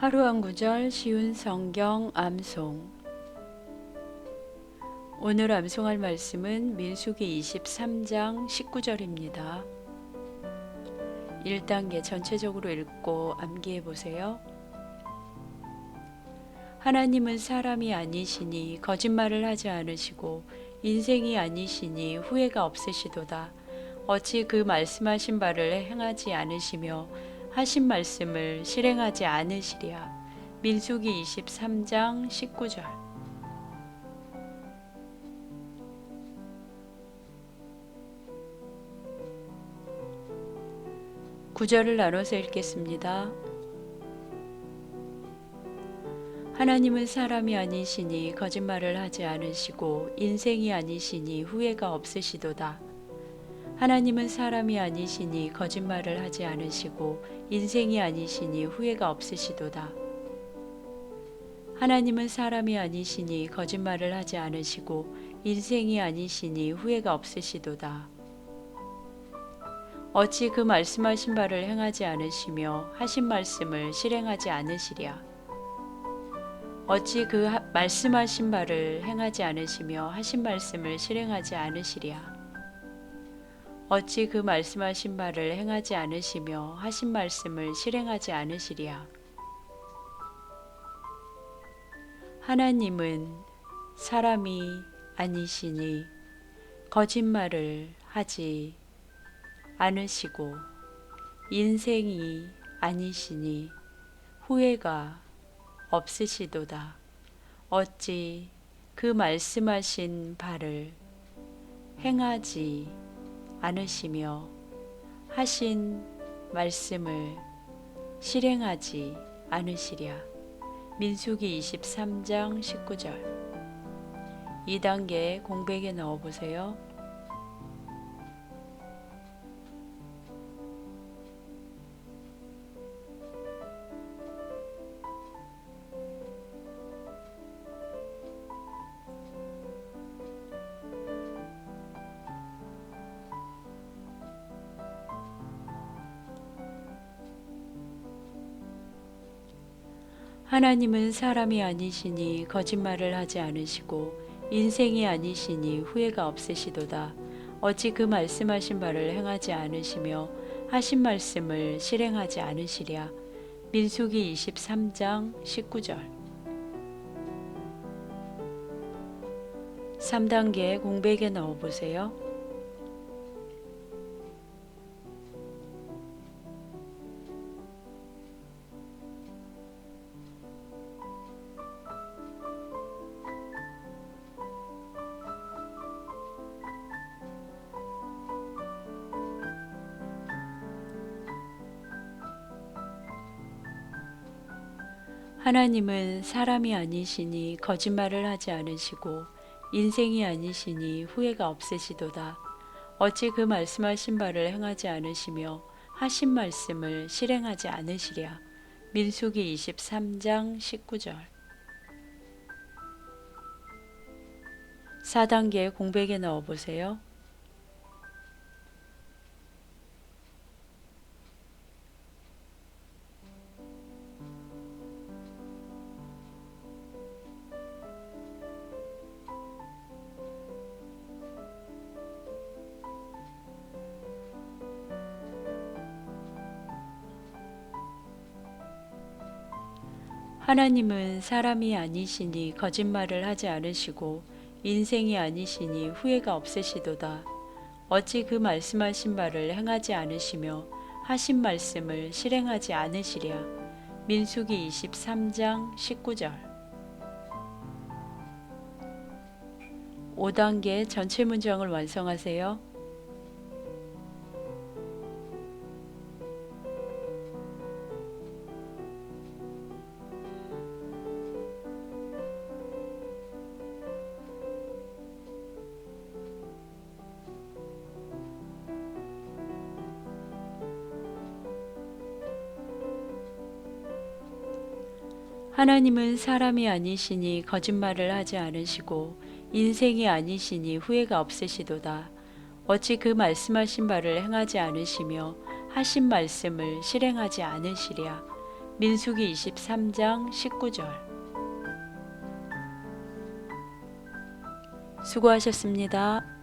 하루 한 구절 쉬운 성경 암송 오늘 암송할 말씀은 민수기 23장 19절입니다. 1단계 전체적으로 읽고 암기해 보세요. 하나님은 사람이 아니시니 거짓말을 하지 않으시고 인생이 아니시니 후회가 없으시도다. 어찌 그 말씀하신 바를 행하지 않으시며 하신 말씀을 실행하지 않으시랴. 민수기 23장 19절. 구절을 나눠서 읽겠습니다. 하나님은 사람이 아니시니 거짓말을 하지 않으시고 인생이 아니시니 후회가 없으시도다. 하나님은 사람이 아니시니 거짓말을 하지 않으시고 인생이 아니시니 후회가 없으시도다. 하나님은 사람이 아니시니 거짓말을 하지 않으시고 인생이 아니시니 후회가 없으시도다. 어찌 그 말씀하신 바를 행하지 않으시며 하신 말씀을 실행하지 않으시랴. 어찌 그 하- 말씀하신 바를 행하지 않으시며 하신 말씀을 실행하지 않으시랴. 어찌 그 말씀하신 바를 행하지 않으시며 하신 말씀을 실행하지 않으시랴. 하나님은 사람이 아니시니 거짓말을 하지 않으시고 인생이 아니시니 후회가 없으시도다. 어찌 그 말씀하신 바를 행하지 않으시며 하신 말씀을 실행하지 않으시랴. 민수기 23장 19절 2단계 공백에 넣어 보세요. 하나님은 사람이 아니시니 거짓말을 하지 않으시고 인생이 아니시니 후회가 없으시도다. 어찌 그 말씀하신 바를 행하지 않으시며 하신 말씀을 실행하지 않으시랴. 민수기 23장 19절 3단계 공백에 넣어 보세요. 하나님은 사람이 아니시니 거짓말을 하지 않으시고 인생이 아니시니 후회가 없으시도다. 어찌 그 말씀하신 바를 행하지 않으시며 하신 말씀을 실행하지 않으시랴. 민수기 23장 19절 4단계 공백에 넣어 보세요. 하나님은 사람이 아니시니 거짓말을 하지 않으시고 인생이 아니시니 후회가 없으시도다. 어찌 그 말씀하신 바를 행하지 않으시며 하신 말씀을 실행하지 않으시랴. 민수기 23장 19절 5단계 전체 문장을 완성하세요. 하나님은 사람이 아니시니 거짓말을 하지 않으시고 인생이 아니시니 후회가 없으시도다. 어찌 그 말씀하신 바를 행하지 않으시며 하신 말씀을 실행하지 않으시랴. 민수기 23장 19절 수고하셨습니다.